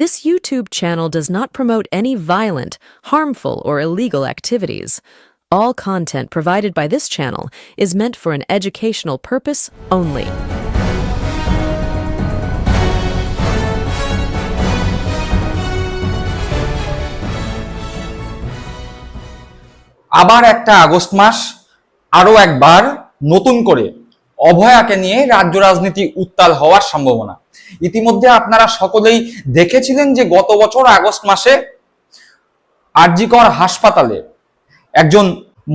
This YouTube channel does not promote any violent, harmful, or illegal activities. All content provided by this channel is meant for an educational purpose only. আবার একটা August মাস আরো একবার নতুন করে অভয়াকে নিয়ে রাজ্য রাজনীতি উত্তাল হওয়ার সম্ভাবনা ইতিমধ্যে আপনারা সকলেই দেখেছিলেন যে গত বছর আগস্ট মাসে আরজিকর হাসপাতালে একজন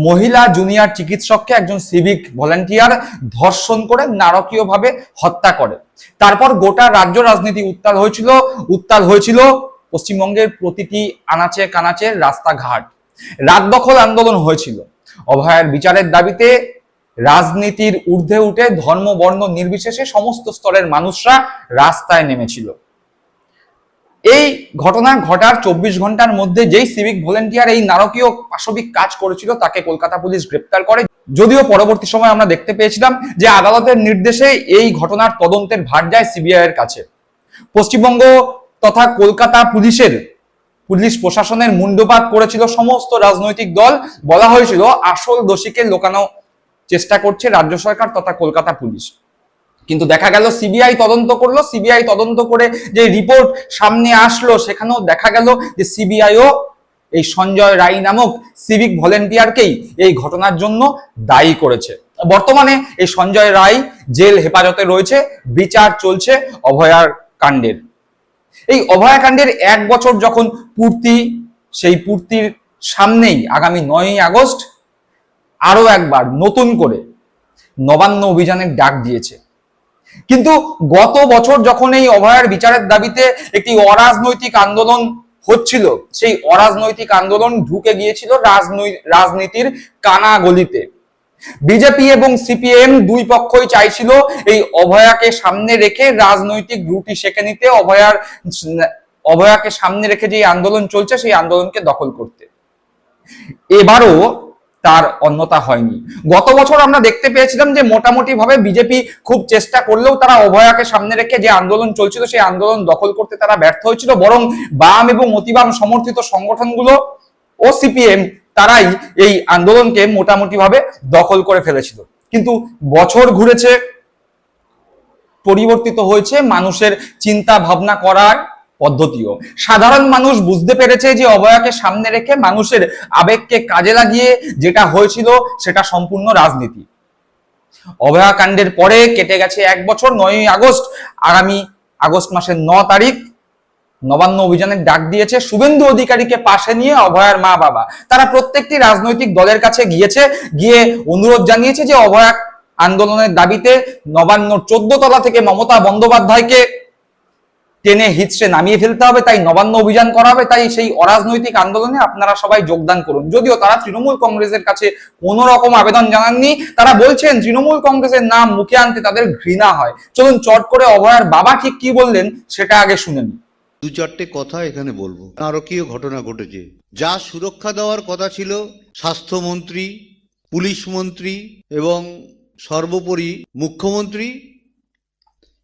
মহিলা জুনিয়র চিকিৎসককে একজন সিভিক ভলান্টিয়ার ধর্ষণ করে নারকীয়ভাবে হত্যা করে। তারপর গোটা রাজ্য রাজনীতি উত্তাল হয়েছিল উত্তাল হয়েছিল পশ্চিমবঙ্গের প্রতিটি আনাচে কানাচে রাস্তাঘাট। রাত দখল আন্দোলন হয়েছিল। অভয়ার বিচারের দাবিতে রাজনীতির ঊর্ধ্বে উঠে ধর্ম, বর্ণ নির্বিশেষে সমস্ত স্তরের মানুষরা রাস্তায় নেমেছিল। এই ঘটনা ঘটার চব্বিশ ঘণ্টার মধ্যে যেই সিভিক ভলেন্টিয়ার এই নারকীয় পাশবিক কাজ করেছিল, তাকে কলকাতা পুলিশ গ্রেপ্তার করে। যদিও পরবর্তী সময় আমরা দেখতে পেয়েছিলাম যে আদালতের নির্দেশে এই ঘটনার তদন্তের ভার যায় সিবিআই এর কাছে। পশ্চিমবঙ্গ তথা কলকাতা পুলিশের, পুলিশ প্রশাসনের মুন্ডপাত করেছিল সমস্ত রাজনৈতিক দল। বলা হয়েছিল, আসল দোষীকে লোকানো চেষ্টা করছে রাজ্য সরকার তথা কলকাতা পুলিশ। কিন্তু দেখা গেল সিবিআই তদন্ত করল, সিবিআই তদন্ত করে যে রিপোর্ট সামনে আসলো, সেখানেও দেখা গেল যে সিবিআইও এই সঞ্জয় রায় নামক সিভিক ভলেন্টিয়ারকেই এই ঘটনার জন্য দায়ী করেছে। বর্তমানে এই সঞ্জয় রায় জেল হেফাজতে রয়েছে, বিচার চলছে অভয়ার কাণ্ডের। এই অভয়াকাণ্ডের এক বছর যখন পূর্তি, সেই পূর্তির সামনেই আগামী নয়ই আগস্ট আরও একবার নতুন করে নবান্ন অভিযানের ডাক দিয়েছে। কিন্তু গত বছর যখন এই অভয়ার বিচারের দাবিতে একটি অরাজনৈতিক আন্দোলন হচ্ছিল, সেই অরাজনৈতিক আন্দোলন ঢুকে গিয়েছিল রাজনৈ- রাজনীতির কানা গলিতে বিজেপি এবং সিপিএম দুই পক্ষই চাইছিল এই অভয়াকে সামনে রেখে রাজনৈতিক রুটি সেঁকে নিতে, অভয়ার অভয়াকে সামনে রেখে যে আন্দোলন চলছে, সেই আন্দোলনকে দখল করতে। এবারও তার অন্যতা হয়নি। গত বছর আমরা দেখতে পেয়েছিলাম যে মোটামুটি ভাবে বিজেপি খুব চেষ্টা করলেও তারা অভয়াকে সামনে রেখে যে আন্দোলন চলছিল, সেই আন্দোলন দখল করতে তারা ব্যর্থ হয়েছিল। বরং বাম এবং অতিবাম সমর্থিত সংগঠনগুলো ও সিপিএম তারাই এই আন্দোলনকে মোটামুটি ভাবে দখল করে ফেলেছিল। কিন্তু বছর ঘুরেছে, পরিবর্তিত হয়েছে, মানুষের চিন্তা ভাবনা করার পদ্ধতিও। সাধারণ মানুষ বুঝতে পেরেছে যে অবয়াকে সামনে রেখে মানুষের আবেগকে কাজে লাগিয়ে যেটা হয়েছিল সেটা সম্পূর্ণ রাজনীতি। অভয়াকাণ্ডের পরে কেটে গেছে এক বছর, নয়ই আগস্ট। আগামী আগস্ট মাসের ন তারিখ নবান্ন অভিযানের ডাক দিয়েছে। শুভেন্দু অধিকারীকে পাশে নিয়ে অভয়ার মা বাবা। তারা প্রত্যেকটি রাজনৈতিক দলের কাছে গিয়েছে, গিয়ে অনুরোধ জানিয়েছে যে অভয়া আন্দোলনের দাবিতে নবান্ন চোদ্দ তলা থেকে মমতা বন্দ্যোপাধ্যায়কে টেনে হিচড়ে নামিয়ে ফেলতে হবে, তাই নবান্ন অভিযান করা হবে, তাই সেই অরাজনৈতিক আন্দোলনে আপনারা সবাই যোগদান করুন। যদিও তারা তৃণমূল কংগ্রেসের কাছে কোনো রকম আবেদন জানাননি, তারা বলছেন তৃণমূল কংগ্রেসের নাম মুখে আনতে তাদের ঘৃণা হয়। চলুন চট করে অভয়ার বাবা ঠিক কি বললেন, সেটা আগে শুনে নিই। দু চারটে কথা এখানে বলব। নারকীয় ঘটনা ঘটেছে। যা সুরক্ষা দেওয়ার কথা ছিল, স্বাস্থ্যমন্ত্রী, পুলিশ মন্ত্রী এবং সর্বোপরি মুখ্যমন্ত্রী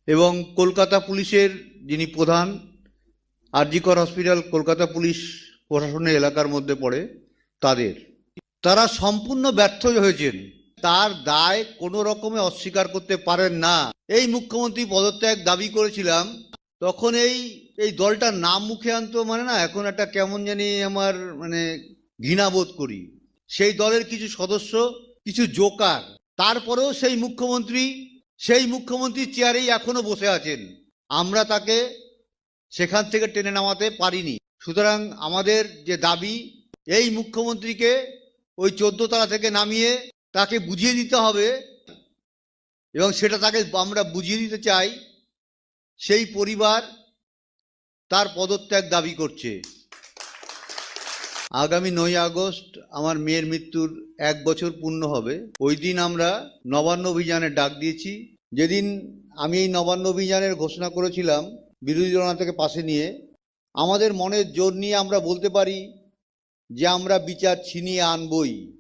এবং কলকাতা পুলিশের যিনি প্রধান আরজিকর হসপিটাল, কলকাতা পুলিশ প্রশাসনের এলাকার মধ্যে পড়ে, তাদের। তারা সম্পূর্ণ ব্যর্থ হয়েছেন। তার দায় কোনো রকমে অস্বীকার করতে পারেন না। এই মুখ্যমন্ত্রী পদত্যাগ দাবি করেছিলাম, তখন এই এই দলটার নাম মুখে আনতো মানে না, এখন একটা কেমন জানি আমার মানে ঘৃণাবোধ করি। সেই দলের কিছু সদস্য, কিছু জোকার, তারপরেও সেই মুখ্যমন্ত্রী সেই মুখ্যমন্ত্রী চেয়ারেই এখনও বসে আছেন। আমরা তাকে সেখান থেকে টেনে নামাতে পারিনি। সুতরাং আমাদের যে দাবি, এই মুখ্যমন্ত্রীকে ওই চোদ্দ তলা থেকে নামিয়ে তাকে বুঝিয়ে দিতে হবে এবং সেটা তাকে আমরা বুঝিয়ে দিতে চাই, সেই পরিবার তার পদত্যাগ দাবি করছে। আগামী নয় আগস্ট আমার মেয়ের মৃত্যুর এক বছর পূর্ণ হবে। ওই দিন আমরা নবান্ন অভিযানের ডাক দিয়েছি। যেদিন আমি এই নবান্ন অভিযানের ঘোষণা করেছিলাম, বিরোধী দলনাথকে পাশে নিয়ে, আমাদের মনের জোর নিয়ে আমরা বলতে পারি যে আমরা বিচার ছিনিয়ে আনবই।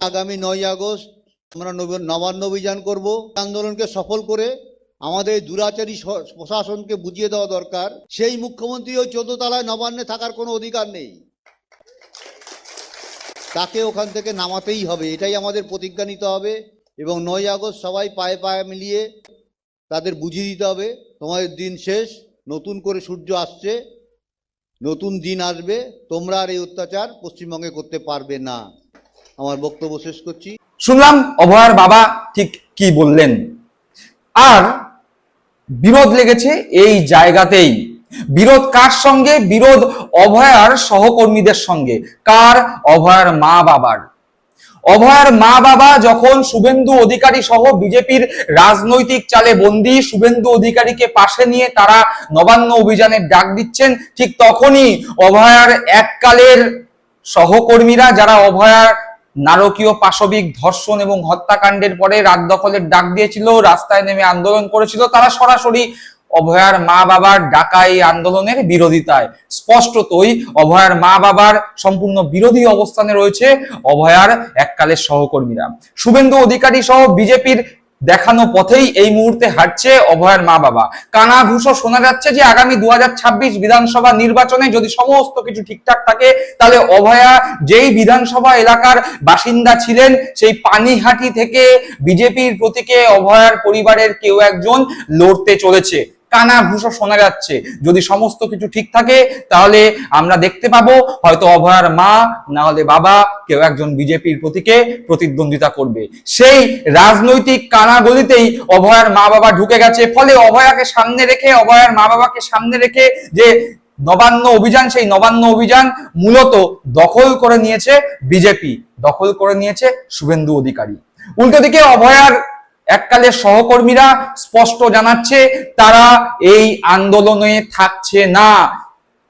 আগামী নয় আগস্ট আমরা নব- নবান্ন অভিযান করব। আন্দোলনকে সফল করে আমাদের দুরাচারী প্রশাসনকে বুঝিয়ে দেওয়া দরকার। সেই মুখ্যমন্ত্রী ওই চোদ্দ তলায় নবান্নে থাকার কোনো অধিকার নেই। তাকে ওখান থেকে নামাতেই হবে, এটাই আমাদের প্রতিজ্ঞা নিতে হবে। এবং নয় আগস্ট সবাই পায়ে পায়ে মিলিয়ে তাদের বুঝিয়ে দিতে হবে, তোমাদের দিন শেষ, নতুন করে সূর্য আসছে, নতুন দিন আসবে, তোমরা আর এই অত্যাচার পশ্চিমবঙ্গে করতে পারবে না। আমার বক্তব্য শেষ করছি। শুনলাম অভয়ার বাবা ঠিক কি বললেন। আর বিরোধ লেগেছে এই জায়গাতেই। বিরোধ কার সঙ্গে? বিরোধ অভয়ার সহকর্মীদের সঙ্গে। কার? অভয়ার মা বাবার অভয়ার মা বাবা যখন শুভেন্দু অধিকারী সহ বিজেপির রাজনৈতিক চালে বন্দি শুভেন্দু অধিকারীকে পাশে নিয়ে তারা নবান্ন অভিযানের ডাক দিচ্ছেন, ঠিক তখনই অভয়ার এককালের সহকর্মীরা যারা অভয়ার নারকীয় পাশবিক ধর্ষণ এবং হত্যাকাণ্ডের পরে রাত দখলের ডাক দিয়েছিল, রাস্তায় নেমে আন্দোলন করেছিল, তারা সরাসরি অভয়ার মা বাবার ডাকা এই আন্দোলনের বিরোধিতায়। স্পষ্টতই অভয়ার মা বাবার সম্পূর্ণ বিরোধী অবস্থানে রয়েছে অভয়ার এককালের সহকর্মীরা। শুভেন্দু অধিকারী সহ বিজেপির দেখানো পথেই এই মুহূর্তে হাঁটছে অভয়ার মা বাবা। কানা ঘুষো শোনা যাচ্ছে যে আগামী দু হাজার ছাব্বিশ বিধানসভা নির্বাচনে যদি সমস্ত কিছু ঠিকঠাক থাকে, তাহলে অভয়া যেই বিধানসভা এলাকার বাসিন্দা ছিলেন, সেই পানিহাটি থেকে বিজেপির প্রতীকে অভয়ার পরিবারের কেউ একজন লড়তে চলেছে। কানা ঘুষো শোনা যাচ্ছে। যদি সমস্ত কিছু ঠিক থাকে, তাহলে আমরা দেখতে পাবো, হয়তো অভয়ার মা, না হলে বাবা, কেউ একজন বিজেপির প্রতীকে প্রতিদ্বন্দ্বিতা করবে। সেই রাজনৈতিক কানাগলিতেই অভয়ার মা বাবা ঢুকে গেছে। ফলে অভয়াকে সামনে রেখে, অভয়ার মা বাবাকে সামনে রেখে যে নবান্ন অভিযান, সেই নবান্ন অভিযান মূলত দখল করে নিয়েছে বিজেপি, দখল করে নিয়েছে শুভেন্দু অধিকারী। উল্টো দিকে অভয়ার এককালের সহকর্মীরা স্পষ্ট জানাচ্ছে, তারা এই আন্দোলনে থাকছে না।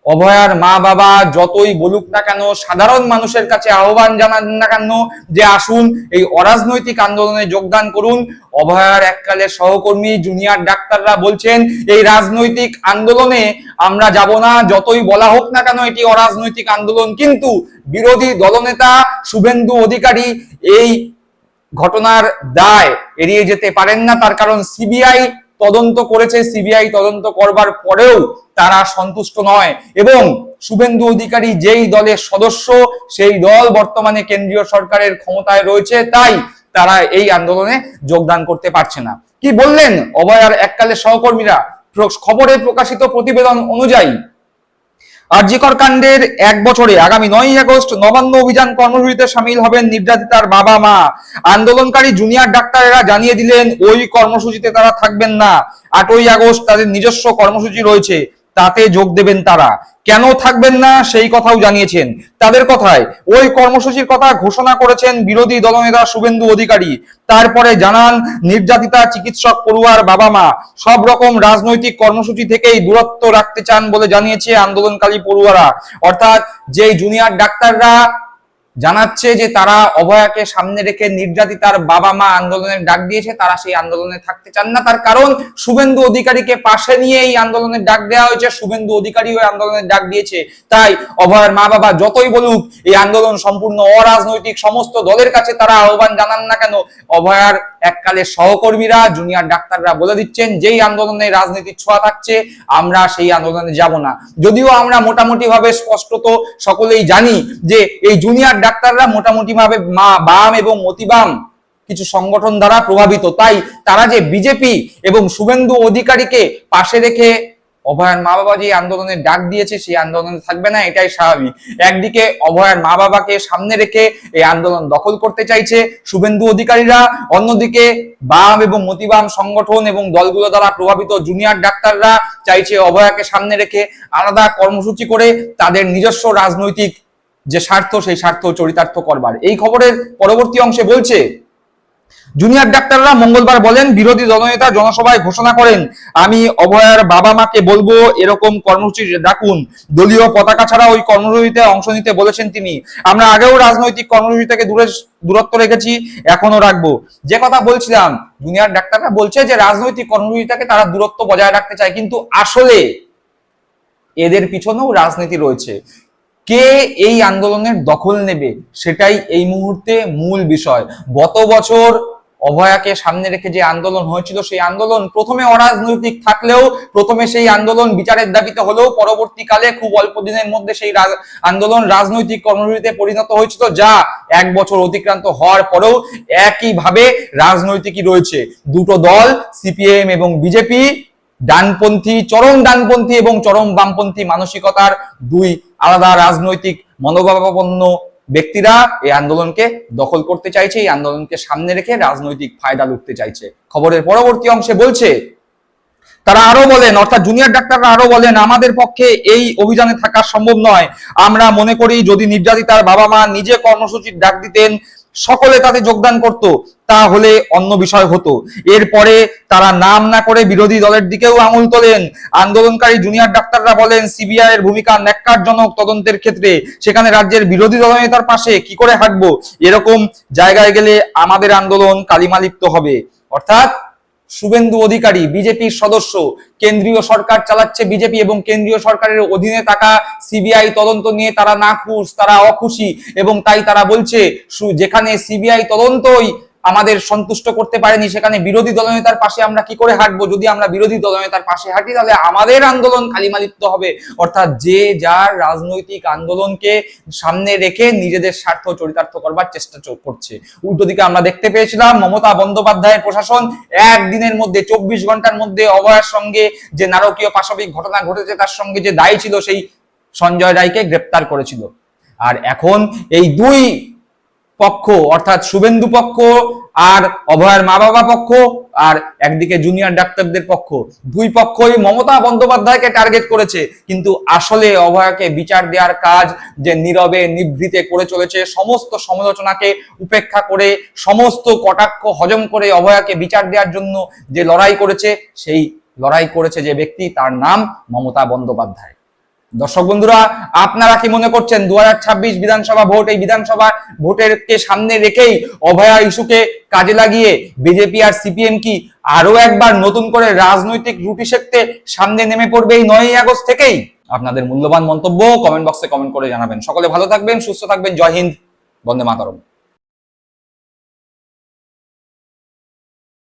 অভয়ার মা বাবা যতই বলুক না কেন, সাধারণ মানুষের কাছে আহ্বান জানান না কেন যে আসুন, এই অরাজনৈতিক আন্দোলনে যোগদান করুন। অভয়ার এককালের সহকর্মী, জুনিয়র ডাক্তাররা বলছেন, এই রাজনৈতিক আন্দোলনে আমরা যাব না, যতই বলা হোক না কেন এটি অরাজনৈতিক আন্দোলন। কিন্তু বিরোধী দলনেতা শুভেন্দু অধিকারী এই ঘটনার দায় এড়িয়ে যেতে পারেন না। তার কারণ সিবিআই তদন্ত করেছে। সিবিআই তদন্ত করবার পরেও তারা সন্তুষ্ট নয়। এবং শুভেন্দু অধিকারী যেই দলের সদস্য, সেই দল বর্তমানে কেন্দ্রীয় সরকারের ক্ষমতায় রয়েছে। তাই তারা এই আন্দোলনে যোগদান করতে পারছে না। কি বললেন? অভয়ার এককালের সহকর্মীরা। খবরে প্রকাশিত প্রতিবেদন অনুযায়ী আরজিকর কাণ্ডের এক বছরে আগামী নয় আগস্ট নবান্ন অভিযান কর্মসূচিতে সামিল হবেন নির্যাতিতার বাবা মা। আন্দোলনকারী জুনিয়র ডাক্তারেরা জানিয়ে দিলেন, ওই কর্মসূচিতে তারা থাকবেন না। আটই আগস্ট তাদের নিজস্ব কর্মসূচি রয়েছে। তাতে যোগ দেবেন তারা। কেন থাকবেন না সেই কথাও জানিয়েছেন। তাদের কথায় ওই কর্মসূচির কথা ঘোষণা করেছেন বিরোধী দলনেতা শুভেন্দু অধিকারী। তারপরে জানান, নির্যাতিতা চিকিৎসক পড়ুয়ার বাবা মা সব রকম রাজনৈতিক কর্মসূচি থেকেই দূরত্ব রাখতে চান বলে জানিয়েছে আন্দোলনকারী পড়ুয়ারা। অর্থাৎ যে জুনিয়র ডাক্তাররা জানাচ্ছে যে তারা অভয়াকে সামনে রেখে নির্যাতিতার বাবা মা আন্দোলনের ডাক দিয়েছে, তারা সেই আন্দোলনে থাকতে চান না। তার কারণ শুভেন্দু অধিকারীকে পাশে নিয়ে এই আন্দোলনের ডাক দেওয়া হয়েছে, শুভেন্দু অধিকারী ওই আন্দোলনের ডাক দিয়েছে। তাই অভয়ের মা বাবা যতই বলুক, এই আন্দোলন সম্পূর্ণ অরাজনৈতিক, সমস্ত দলের কাছে তারা আহ্বান জানান না কেন, অভয়ার এককালের সহকর্মীরা জুনিয়র ডাক্তাররা বলে দিচ্ছেন, যেই আন্দোলনে রাজনীতির ছোঁয়া থাকছে, আমরা সেই আন্দোলনে যাব না। যদিও আমরা মোটামুটি ভাবে স্পষ্টত সকলেই জানি যে এই জুনিয়র ডাক্তাররা মোটামুটি ভাবে মা, বাম এবং অতিবাম কিছু সংগঠন দ্বারা প্রভাবিত। তাই তারা যে বিজেপি এবং শুভেন্দু অধিকারীকে পাশে রেখে অভয়ার মা বাবা যে আন্দোলনের ডাক দিয়েছে, সেই আন্দোলনে থাকবে না, এটাই স্বাভাবিক। একদিকে অভয়ার মা বাবাকে সামনে রেখে এই আন্দোলন দখল করতে চাইছে শুভেন্দু অধিকারীরা, অন্যদিকে বাম এবং মতিবাম সংগঠন এবং দলগুলো দ্বারা প্রভাবিত জুনিয়র ডাক্তাররা চাইছে অভয়াকে সামনে রেখে আলাদা কর্মসূচি করে তাদের নিজস্ব রাজনৈতিক যে স্বার্থ, সেই স্বার্থ চরিতার্থ করবার। এই খবরের পরবর্তী অংশে বলছে জুনিয়র ডাক্তাররা মঙ্গলবার বলেন, বিরোধী দলনেতা জনসভায় ঘোষণা করেন, আমি অভয়ার বাবা মাকে বলব, এরকম কর্মসূচি ডাকুন দলীয় পতাকা ছাড়া ওই কর্মসূচিতে অংশ নিতে বলেছেন তিনি। আমরা আগেও রাজনৈতিক কর্মসূচি থেকে দূরে, দূরত্ব রেখেছি এখনও রাখব। যে কথা বলছিলাম জুনিয়র ডাক্তাররা বলছে যে, রাজনৈতিক কর্মসূচি থেকে তারা দূরত্ব বজায় রাখতে চায়, কিন্তু আসলে এদের পিছনেও রাজনীতি রয়েছে। কে এই আন্দোলনের দখল নেবে সেটাই এই মুহূর্তে মূল বিষয়। গত বছর অভয়াকে সামনে রেখে যে আন্দোলন হয়েছিল, সেই আন্দোলন প্রথমে অরাজনৈতিক থাকলেও, প্রথমে সেই আন্দোলন বিচারের দাবিতে হলেও পরবর্তীকালে খুব অল্প দিনের মধ্যে সেই আন্দোলন রাজনৈতিক কর্মসূচিতে পরিণত হয়েছিল, যা এক বছর অতিক্রান্ত হওয়ার পরেও একইভাবে রাজনৈতিকই রয়েছে। দুটো দল, সিপিএম এবং বিজেপি, ডানপন্থী, চরম ডানপন্থী এবং চরম বামপন্থী মানসিকতার দুই আলাদা রাজনৈতিক মনোভাবাপন্ন ব্যক্তিরা এই আন্দোলনকে দখল করতে চাইছে, এই আন্দোলনকে সামনে রেখে রাজনৈতিক ফায়দা লুটতে চাইছে। খবরের পরবর্তী অংশে বলছে, তারা আরও বলেন, অর্থাৎ জুনিয়র ডাক্তাররা আরও বলেন, আমাদের পক্ষে এই অভিযানে থাকা সম্ভব নয়। আমরা মনে করি, যদি নির্যাতিতার বাবা মা নিজে কর্মসূচির ডাক দিতেন সকলে তাতে যোগদান করত, তাহলে অন্য বিষয় হতো। এরপরে তারা নাম না করে বিরোধী দলের দিকেও আঙুল তোলেন। আন্দোলনকারী জুনিয়র ডাক্তাররা বলেন, সিবিআই এর ভূমিকা ন্যাক্কারজনক তদন্তের ক্ষেত্রে, সেখানে রাজ্যের বিরোধী দলনেতার পাশে কি করে হাঁটবো? এরকম জায়গায় গেলে আমাদের আন্দোলন কালিমালিপ্ত হবে। অর্থাৎ শুভেন্দু অধিকারী, বিজেপির সদস্য। কেন্দ্রীয় সরকার চালাচ্ছে বিজেপি এবং কেন্দ্রীয় সরকারের অধীনে থাকা সিবিআই তদন্ত নিয়ে তারা নাখুশ, তারা অখুশি এবং তাই তারা বলছে যেখানে সিবিআই তদন্তই আমাদের সন্তুষ্ট করতে পারেনি, সেখানে বিরোধী দলনেতার পাশে আমরা কি করে হাঁটবো? যদি আমরা বিরোধী দলনেতার পাশে হাঁটি, তাহলে আমাদের আন্দোলন কালিমালিপ্ত হবে। অর্থাৎ যে যার রাজনৈতিক আন্দোলনকে সামনে রেখে নিজেদের স্বার্থ চরিতার্থ করবার চেষ্টা করছে। উল্টো দিকে আমরা দেখতে পেয়েছিলাম মমতা বন্দ্যোপাধ্যায়ের প্রশাসন একদিনের মধ্যে চব্বিশ ঘণ্টার মধ্যে অভয়ার সঙ্গে যে নারকীয় পাশবিক ঘটনা ঘটেছে, তার সঙ্গে যে দায়ী ছিল সেই সঞ্জয় রায়কে গ্রেপ্তার করেছিল। আর এখন এই দুই পক্ষ, অর্থাৎ শুভেন্দু পক্ষ আর অভয়ের মা বাবা পক্ষ আর একদিকে জুনিয়র ডাক্তারদের পক্ষ। দুই পক্ষই মমতা বন্দ্যোপাধ্যায়কে টার্গেট করেছে, কিন্তু আসলে অভয়াকে বিচার দেওয়ার কাজ যে নীরবে, নিভৃতে করে চলেছে, সমস্ত সমালোচনাকে উপেক্ষা করে, সমস্ত কটাক্ষ হজম করে অভয়াকে বিচার দেওয়ার জন্য যে লড়াই করেছে, সেই লড়াই করেছে যে ব্যক্তি, তার নাম মমতা বন্দ্যোপাধ্যায়। দর্শক বন্ধুরা, আপনারা কি মনে করছেন দু হাজার ছাব্বিশ বিধানসভা ভোট, এই বিধানসভা ভোটের কে সামনে রেখেই অভয়া ইস্যুকে কাজে লাগিয়ে বিজেপি আর সিপিএম কি আরও একবার নতুন করে রাজনৈতিক রুটি সেকতে সামনে নেমে পড়বে এই নয়ই আগস্ট থেকেই? আপনাদের মূল্যবান মন্তব্য কমেন্ট বক্সে কমেন্ট করে জানাবেন। সকলে ভালো থাকবেন, সুস্থ থাকবেন। জয় হিন্দ, বন্দে মাতরম।